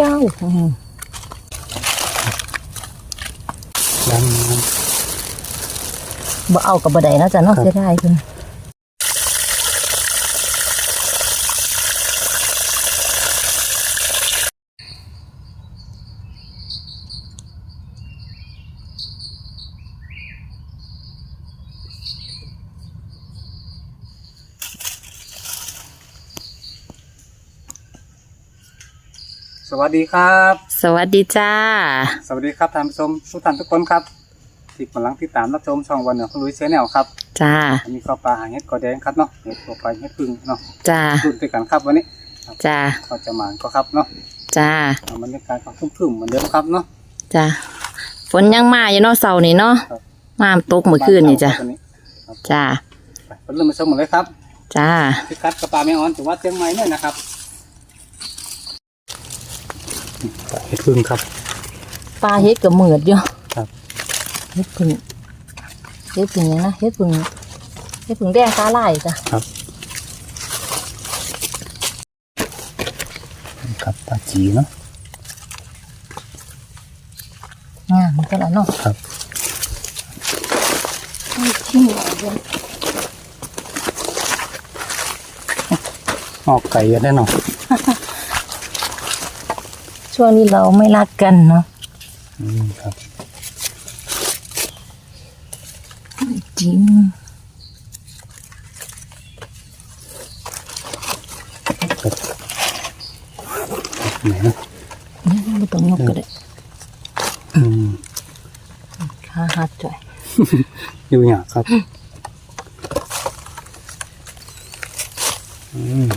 ยาวอืมดังมันบ่เอากับบ่ได้นะจ๊ะเนาะครับเสียดายเพิ่น วัสดีครับ สวัสดีจ้า สวัสดีครับท่านผู้ชมทุกท่านทุกคนครับที่กำลังติดตามรับชมช่องวันเหนือของลุยเชนแนลครับจ้าอันนี้ก็ปลาหางเห็ดกอแดงครับเนาะเห็ดตัวไปเห็ดพึ่งเนาะจ้ารุ่นด้วยกันครับวันนี้จ้าก็จะหมานก็ครับเนาะจ้าเอาบรรยากาศก็ทุ่มๆเหมือนเดิมครับเนาะจ้าฝนยังมาอยู่เนาะเสาร์นี่เนาะครับมาตกเมื่อคืนนี่จ้ะบ้เก่าครับจ้าวันนี้ไปเริ่มมาชมกันเลยครับ จ้าพิกัดกระปลาแม่ออนจังหวัดเชียงใหม่เนี่ยนะครับ เห็ดพึ่งครับ ปลาเฮ็ดกับเหมือดอยู่ครับเฮ็ดพึ่งเฮ็ดพึ่งหยังนะเฮ็ดพึ่งเฮ็ดพึ่งแดงตาลายจ้ะครับครับปลาจีเนาะงามเหมือนกันแล้วเนาะครับชิ้นใหญ่เลยออกไก่กันแน่นอน ช่วงนี้เราไม่รักกันเนาะอืมครับ จริง ไหนนะนี่ไม่ต้องยกก็ได้อืมขาหักจ่อยอยู่หยาครับ อืม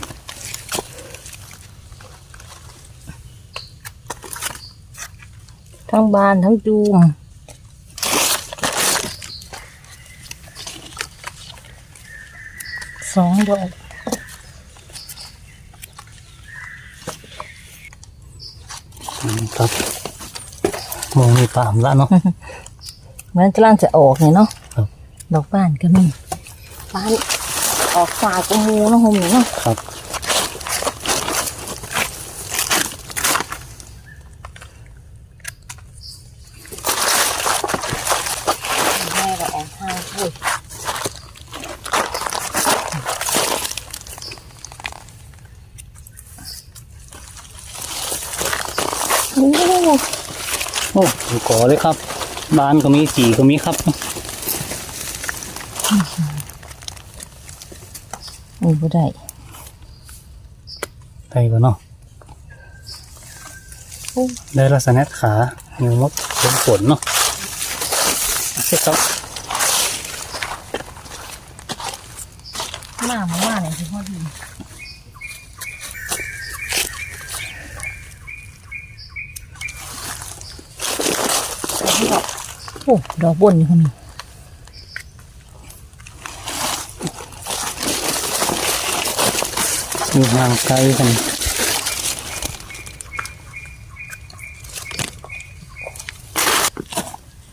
ทั้ งบานทั้งจูมสองดอกอืมครับมองมีปามละเนาะเหมือนกำลังจะออกเนี่ยเนาะครับดอกบ้านก็มีบ้านออกฝากกมูเนาะโฮมนี่เนาะครับ แม่ก็ออกทางพูดโอ้ โอ้อยู่ก่อเลยครับบ้านก็มีจีก็มีครับโอ้บ่ได้ไทยก็เนาะโอ้ได้ลักษณะขาอยู่มดเป็นฝนเนาะเช็คครับหน้ามันว่าเนี่ยคือพ่อดี อ้ดอกบนอยู่คนนี้อยู่ห่างไกลกัน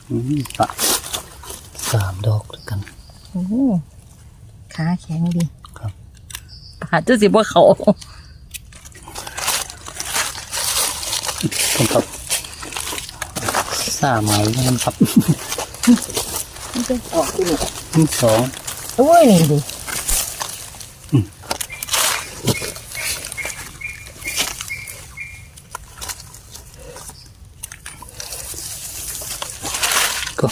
อืมปะสามดอกด้วยกัน โอ้ขาแข็งดี ครับปาดจะสิว่าเขา ผมครับ สามไม้นะครับมันเป็นออกที่นี่นี่สองโอ้ยนี่ดิก็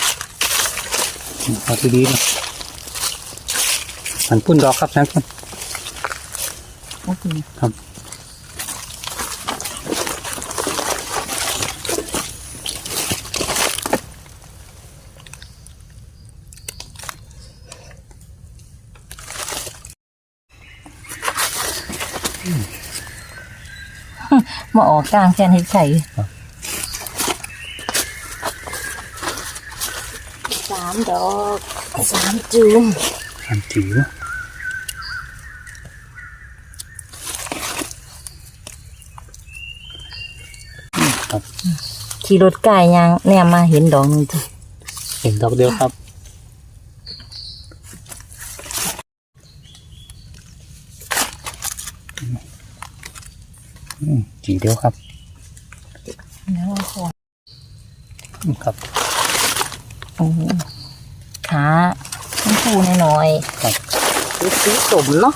เอาที่ดีนะมันพุ่นดอกครับนะคุณโอ้ยครับ มาออกกลางแทนให้ใส่สามดอกสามจูมอันจิ๋วครับขี่รถไก่ยางแนมมาเห็นดอกหนึงจ้ะเห็นดอกเดียวครับ กี่เดียวครับแล้วขอครับโอ้ขาชมพูหน่อยครับสีสมเนาะ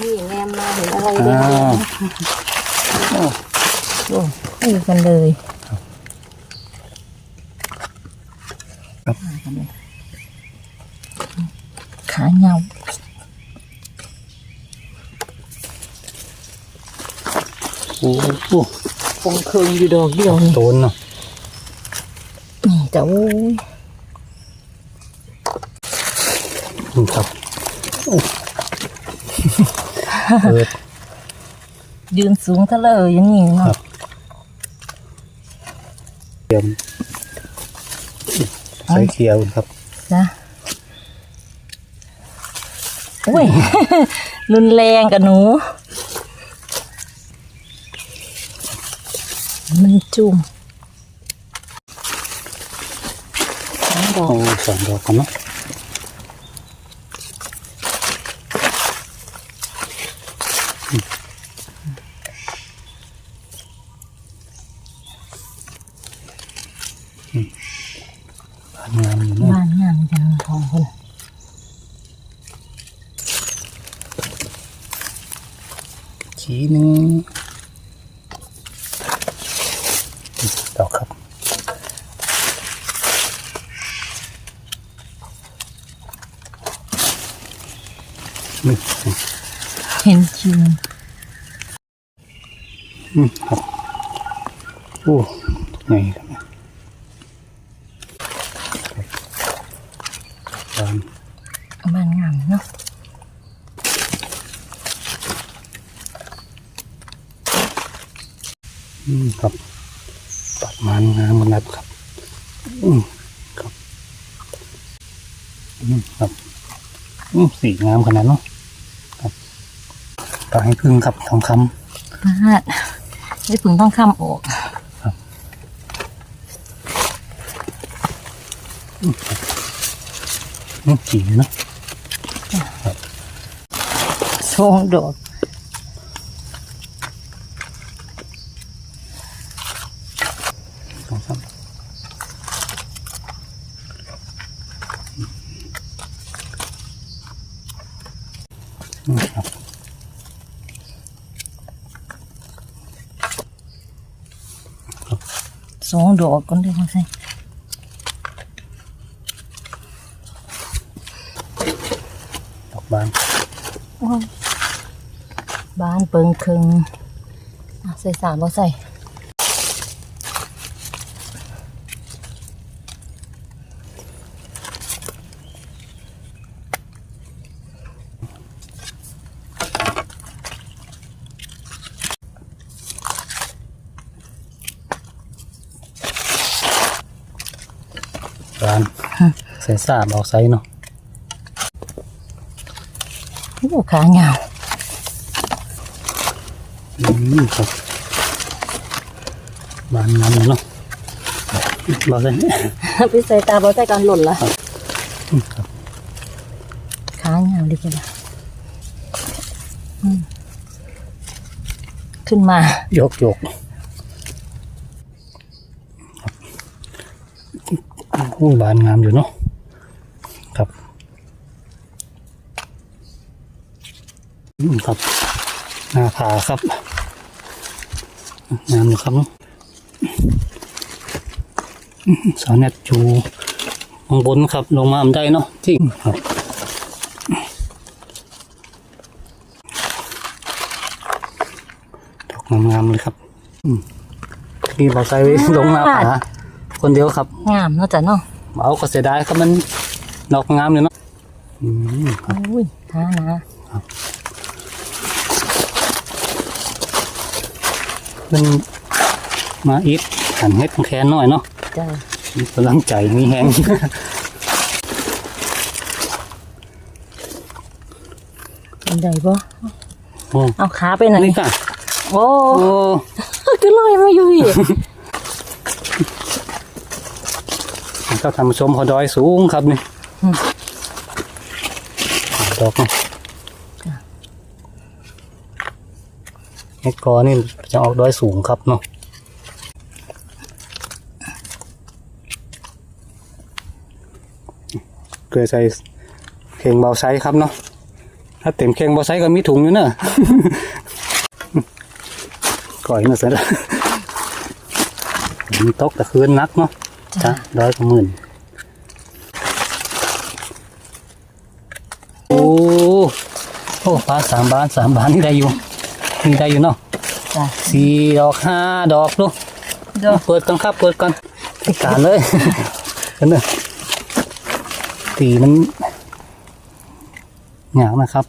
นี่แม่มาเห็นอะไรเลยโอ้ดูกันเลย โอ้โหคงเคืองอยู่ดอกเดียวนี่โตนเนาะนี่จ้ะโอ้ยอืมครับโอ้เปิดยืนสูงทะเลอย่างนี้เนาะเตรียมใส่เขียวครับจ้ะโอ้ยรุนแรงกับหนู มันจุ่มสองดอกโอ้สองดอกกันเนาะอืมอืมบานงามอยู่เนาะบ้านงามจังทองคนขีหนึ่งดอกครับ นี่ เห็นชิม อืมครับ โอ้ไงครับบาน บ้านงามเนาะ อืมครับปัด มันงามมันนับครับ อืมครับอืมครับอืมสีงามขนาดเนาะครับตาให้พึ่งครับทองคพลาดได้ผึ่งต้องข้ามออกำอืมสีเนาะสองดอก สองสามอืมครับ สองดอกก็ได้มาใส่ดอกบานโอ้ยบ้านเปิงครึงอะใส่สามบ่ใส่ บานใส่สามออกไซเนาะโอ้ขาเหงาอืมครับบานงามเลยเนาะบอกเลยไปใส่ตาบ่ใส่การหล่นละอืมครับขาเหงาดีจังเลยอืมขึ้นมา ยกยกครับโอ้บานงามอยู่เนาะครับอืม ครับหน้าผาครับงามอยู่ครับเนาะอืมสาวเน็ตจูข้างบนครับ ลงมาอำได้เนาะจริงครับดอกงามๆเลยครับอืมนี่เราใส่ไว้ลงหน้าผาคนเดียวครับ งามเนาะจ้ะเนาะเอาก็เสียดายครับมันดอกงามเลยเนาะอืมครับ โอ้ยขาหนา มันมาอีกหันเฮ็ดแคนหน่อยเนาะจ้ะมีกำลังใจมีแหงเป็นไดบ่โอ้เอาขาไปไหนนี่ค่ะโอ้โอ้ก็ลอยมาอยู่อีกเจ้าทำชมพอดอยสูงครับนี่อืม ดอกเนาะ เห็ ดกอนี่จะออกดอยสูงครับเนาะเกลือใส่เข่งเบาไซส์ครับเนาะถ้าเต็มเข่งเบาไซส์ก็มีถุงอยู่เนอะก่อยมาเสร็จแล้วมีตกแต่คืนนักเนาะจ้ะร้อยกว่าหมื่นโอ้โอ้ปลาสามบานสามบานนี่ได้อยู่ นี่ได้อยู่เนาะจ้ะสี่ดอกห้าดอกดูเดี๋ยวเปิดก่อนครับเปิดก่อนติดการเลยกันเนอะตีมันหงางนะครับ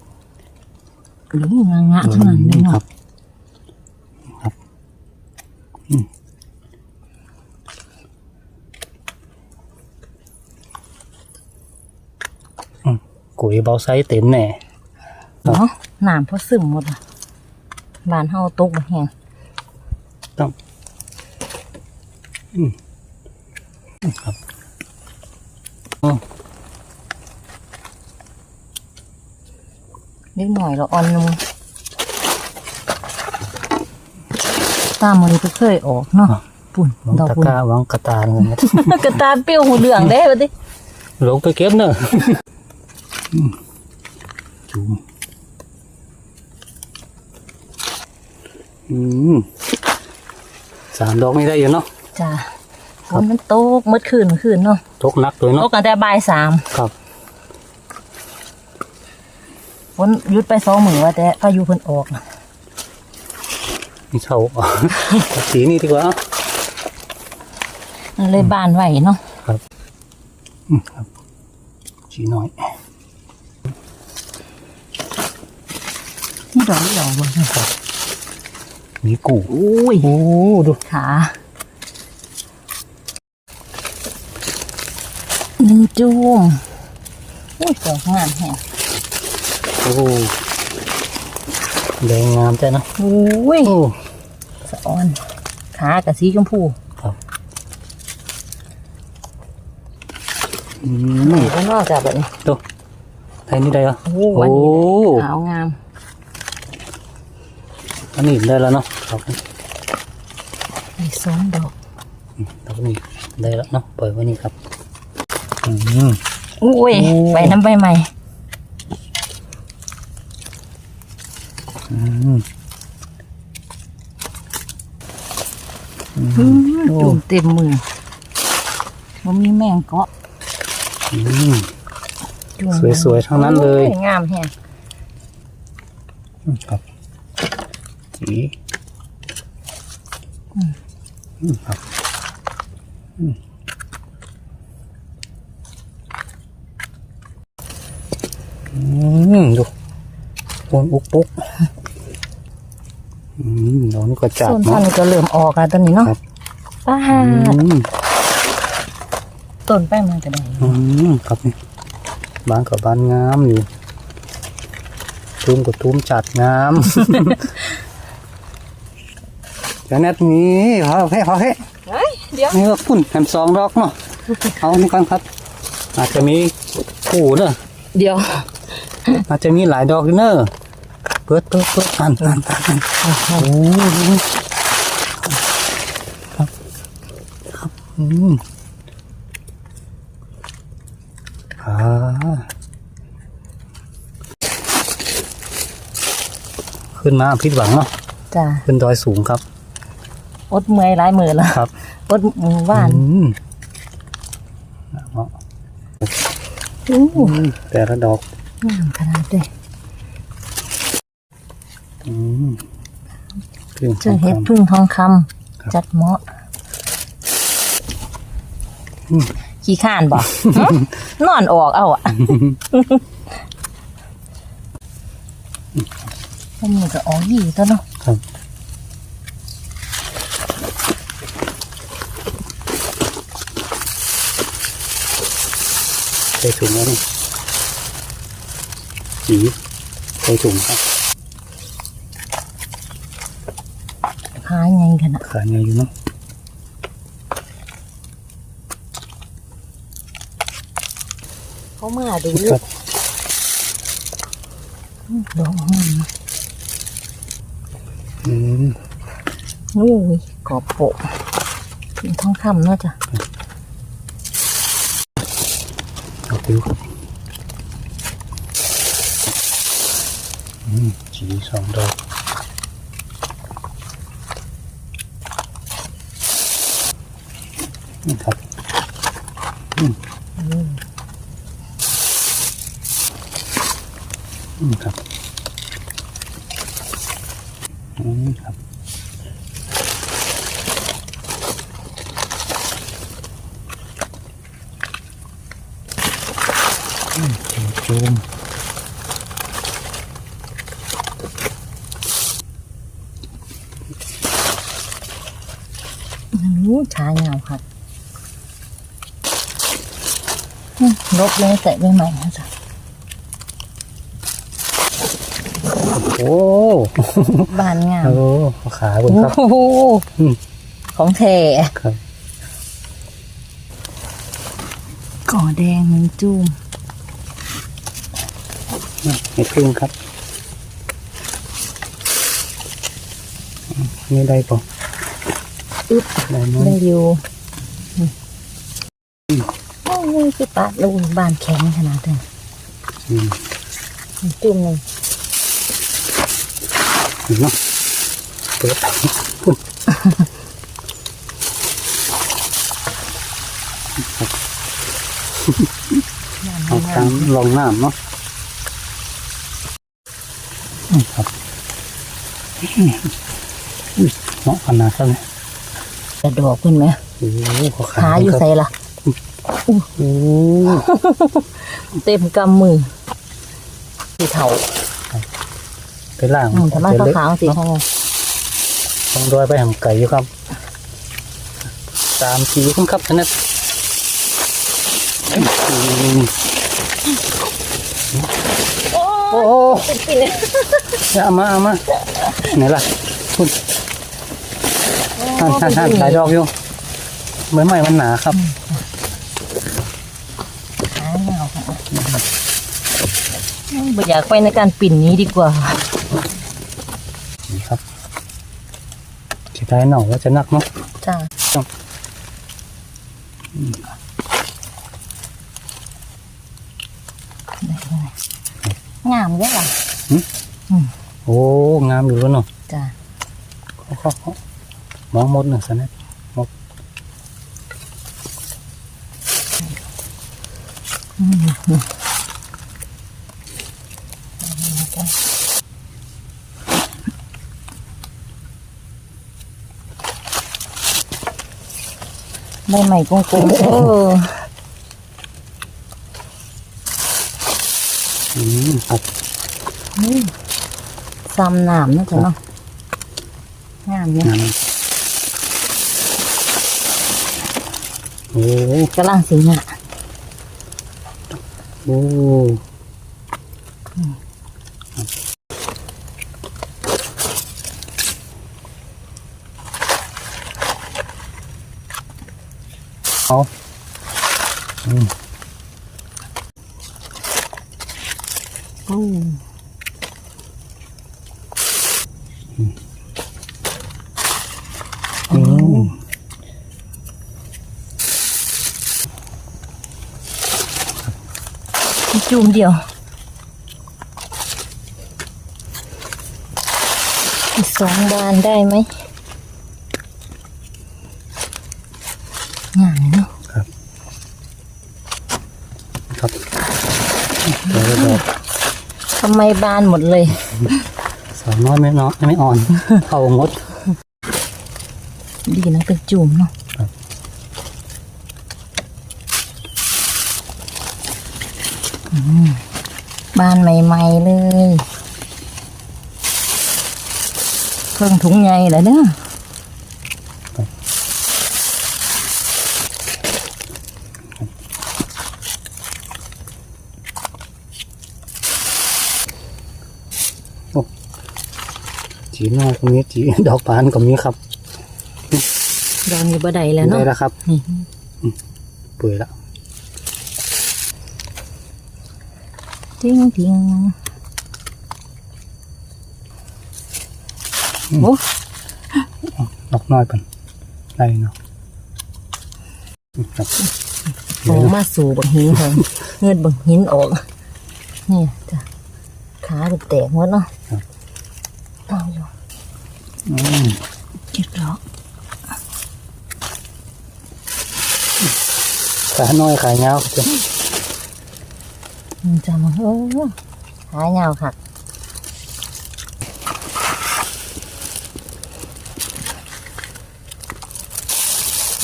หรืองางะเท่านั้นเลยครัเนาะบครับอืมอืมกุยเบาไซส์เต็มแน่ เนาะน้ำพอซึมหมดอะ บ้านเฮาตกบ่แห้งต้องอืมครับอ๋อนิดหน่อยเราอ่อนลงตามมันก็เคยออกเนาะปุ่นหวังดอกตะปุ่นกร้าหวังกระตาเงินนะกระตาเปรี้ยวหูเหลืองได้ปะดิลงไปเก็บเนอะอืมจุ่มอืม สามดอกนี่ได้อยู่เนาะจ้ะฝนมันตกเมื่อคืนเมื่อคืนเนาะตกหนักเลยตเนาะกกันแต่บ่ายสามครับฝนหยุดไปสองมือว่าแต่พายุเพิ่นออกน่ะนี่เช่าเอาสีนี่ดีกว่า มันเลยบานไหวเนาะอืมครับสีน้อยนี่ดอกนี่ดอกบ่เนี่ย มีกูอุ้ยโอ้ดูขาหนึ่งจุ่มอุ้ยดอกงามแฮะโอ้แดงงามจ้ะเนาะอุ้ยโอ้สะออนขากับสีชมพูครับอืไหนมก็นอกจากแบบนี้ดูไทยนี่ได้เหรอโอ้วันนี้ขาวงาม อันนี้ได้แล้วเนาะครับมีสองดอกดอกนี้ได้แล้วเนาะปล่อยไว้นี่ครับอืมอุ้ยโอ้ใบน้ำใบใหม่อืมจุ่มเต็มมือมันมีแมงเกาะอืมจุ่มสวยๆทั้งนั้นเลยโอ้งามแฮะครับ สีอืมครับอืมอืมดูปนอุกปุกอืมดอกนี้ก็จัดส่วนพันเนาะธุ์ก็เริ่มออกแล้วตอนนี้เนาะครับป้าอืมต้นไปมันก็ได้อืมครับนี่บ้านกับบานงามอยู่ทุ่มกับทุ่มจัดงาม จะแนทนี้พอเพ่พอเพ่เฮ้ยเดี๋ยวนี่ก็ปุ่นแถมสองดอกเนาะเอานี่ก่อนครับ อาจจะมีคู่เนอะเดี๋ยว อาจจะมีหลายดอกอยู่เนอะเปิดเปิดเปิดอ่านอ่านอ่านโอ้โหครับครับอืมอ่าขึ้นมาพิดหวังเนาะจ้าขึ้นดอยสูงครับ อดเมื่อยหลายมือแล้วครับ อดมือว่านอืมเอาอู้อืมแต่ละดอกงามขนาดเลยอืมเครื่องเจอเห็ดทองคพึ่งทองคำครับจัดเหมาะอืมขี้ข้านบอกนอนออกเอาอะมันมีก็ออกยี่ตัวเนาะำครับ ใส่ถุงแล้วนี่จีใส่ถุงครับหายไงขนาดขายไงอยู่เนาะเขามาดูครับดอกมันอืมนู่นกรอบโปะเป็นทองคำเนาะจ้ะ เอาผิวครับอืมจีสองดอกนี่ครับ อืม อืมครับอืมครับอืมจูม นู้ชายาวครับอืมลบ เลยแต่ใหม่ๆนะจ๊ะโอ้บานงามโหขาบนครับโอ้โหอืมของแท้ครับก่อแดงหนึ่งจุ่มเห็ดพึ่งครับอืมนี่ได้ปะอึ๊บได้มั้ได้ย อยู่โอ้ยคือปาดลูกบานแข็งขนาดนั้นอืมหนึ่งจุ่มหนึ่งเห็นเนาะเปิดเอาตามลองน้ำเนาะอืมครับอุ้ยเนาะขนาดเท่านี้กระดอกขึ้นไหมโอ้โหขอขาขาอยู่ครับใส่ละ โอ้โหเต็มกำมือสีเทาไปล่างอืมทำไมไปเขาเล็กขาวสีเขาต้องดอยไปหำไก่อยู่ครับตามสีคุณครับชนะอืมโอ้โอ้โหเป็นปีเลยเนี่ยเอามาเอามาไหนล่ะคุณท่านท่านท่านถ่ายดอกอยู่เหมือนใหม่มันหนาครับ ขาเงาค่ะ ไม่อยากไปในการปิ่นนี้ดีกว่า นี่ครับจะได้หน่อว่าจะนักเนาะจ้าจ้ะงามเยอะล่ะโอ้ งามอยู่แล้วเนาะจ้าเขาเขาเขามองหมดหนึ่งสนะหมด ได้ใหม่กงกงเอออืมครับซ้ำน้ำนะจ๊ะเนาะงามเนี่ยงามโอ้กำลังสีหน้าโอ้ เอาอืมโอ้อืมจุ่มเดียวอีกสองบานได้ไหมงามเลยเนาะ ครับเดี๋ยวเราบอก ทำ ไมบานหมดเลย สาวน้อยไม่น้อยไม่อ่อนเท่างดดีนะเป็นจุ่มเนาะครับอืมบานใหม่ๆเลย เครื่องถุงใหญ่แล้วเนาะ จีนอกตรงนี้จีดอกบานก็มีครับดอกนี้บ่ได้แล้วเนาะได้แล้วครับนี่เปื่อยแล้วทิ้งทิ้งโอ้ดอกน้อยเป็นได้เนาะครับโหมาสู่บังหินค่ะเงือดบังหินออก นี่จ้ะขาจะแตกหมดเนาะเอาอยู่อืม เจ็บแล้วขาน้อยขายาวจ้ะมันจะมาโอ้หายยาวค่ะ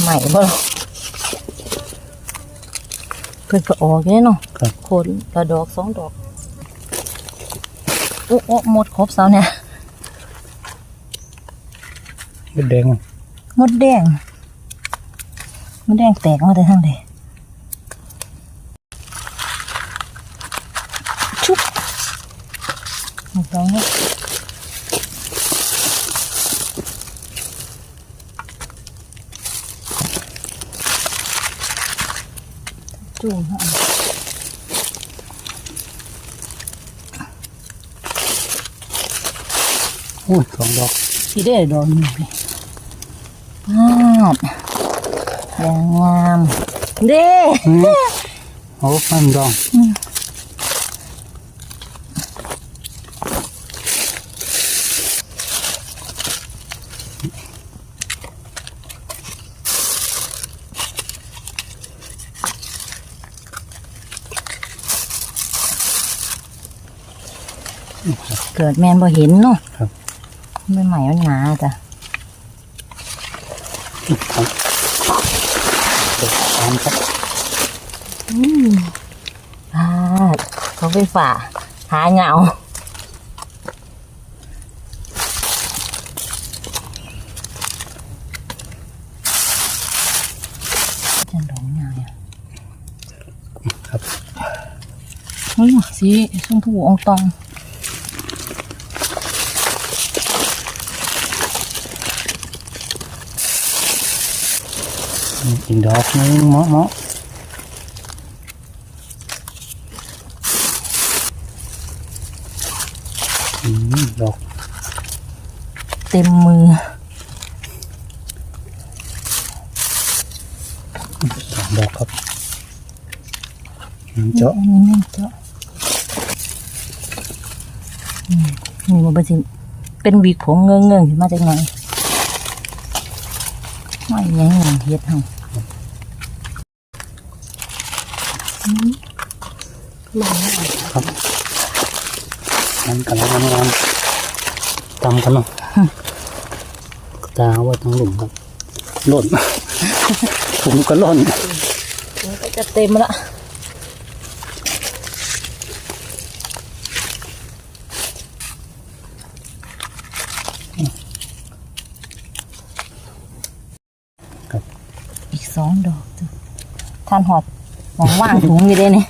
ใหม่บ่หรอเพิ่นก็ออกอยู่เนาะครับคนละดอกสองดอกโอ้โอ้หมดครบเสาเนี่ยเม็ดแดงมันมดแดงมดแดงแตกมาแต่ทางใดชุบหมดแล้วเนี่ยจุ่มฮะอุ้ยสองดอกที่ได้ดอกหนึ่งเลย พาดอย่างงามเด้อืมโอ้มันดองเกิดแมนบ่เห็นเนาะครับไม่ใหม่มันหนาจ้ะ ครับเด็กตามครับพาดเขาไปฝ่า หาเหงาจังดอกเหงาอะครับเฮ้ยสีชมพูอองตอง อีกดอกหนึงเหมาะเหมาะอืมดอก เต็มมือสองดอกครับน้ำเจาะอันนี้นั่นเจาะอืมนี่มันเป็นสิเป็นวีกผมเงื้อเงื้อขึ้นมาจากไหนไม่ยังหนังเฮ็ดให้อืมลองไม่ได้ครับนั่นกันแล้วงานตำกันเนาะตาไว่าทั้งหลุมครับหล่นผมก็หล่นมันก็จะเต็มละครับอีกสองดอกจ้ะทานหอดหมองว่างถุงอยู่เด้เนี่ย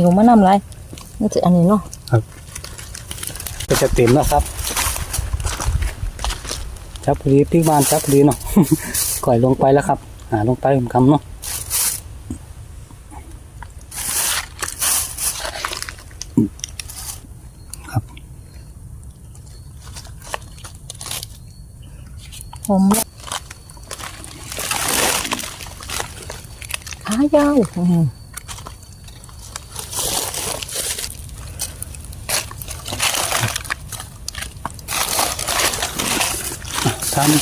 หิวมานำไรนี่จะอันนี้เนาะก็จะเต็มแล้วครับจับพอดีพี่บ้านจับพอดีเนาะก่อยลงไปแล้วครับ หาลงไปผมคำเนาะครับผมละขายาว อืม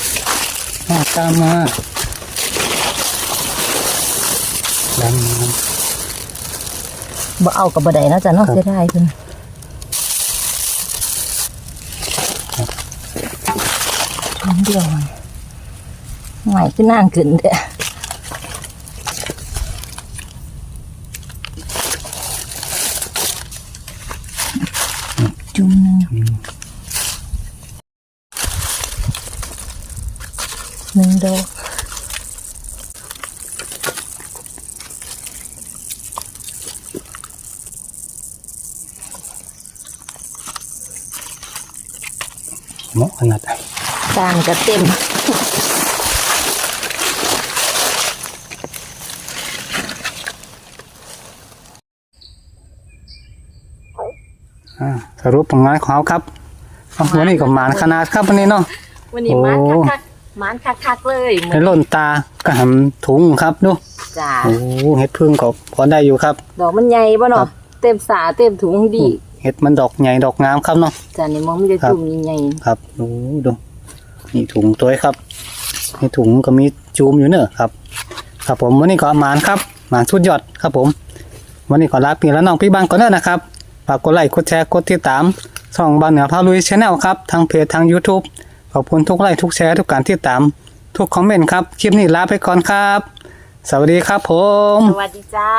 ทำมาตามมาดังมาบ่เอากับบ่ได้นะจ๊ะเนาะครับเสียดายคุณถุงเดียวมันใหม่ขึ้นนั่งขึ้นเด้อจุ่มหนึง อืม หนึ่งดอก เหมาะขนาดไหน จาน ก็เต็มอ่าสรุปผลงานของเขาครับเอาวันนี้ก็หมานขนาดครับวันนี้เนาะวันนี้โอ้มันคักๆมันคักๆเลยเหมืในอนล่นตากระหำถุงครับดูจ้าโอ้เห็ดพึ่งก็พอได้อยู่ครับ ดอกมันใหญ่ป่ะครัเนาะบเต็มสาเต็มถุงดีเห็ดมันดอกใหญ่ดอกงามครับเนาะจ้านี่มองไม่ได้ครับจุ่มใหญ่ครับโอ้ดู นี่ถุงตัวครับในถุงก็มีจูมอยู่เนอะครับ ครับผมวันนี้ก็หมานครับหมานสุดยอดครับผม วันนี้ขอลาพี่และน้องพี่บานก่อนเนอะนะครับฝากกดไลค์กดแชร์กดติดตามช่องบ้านเหนือพาลุยชาแนลครับทางเพจทาง YouTube ขอบคุณทุกไลค์ทุกแชร์ทุกการติดตาม ทุกคอมเมนต์ครับคลิปนี้ลาไปก่อนครับ สวัสดีครับผม สวัสดีจ้า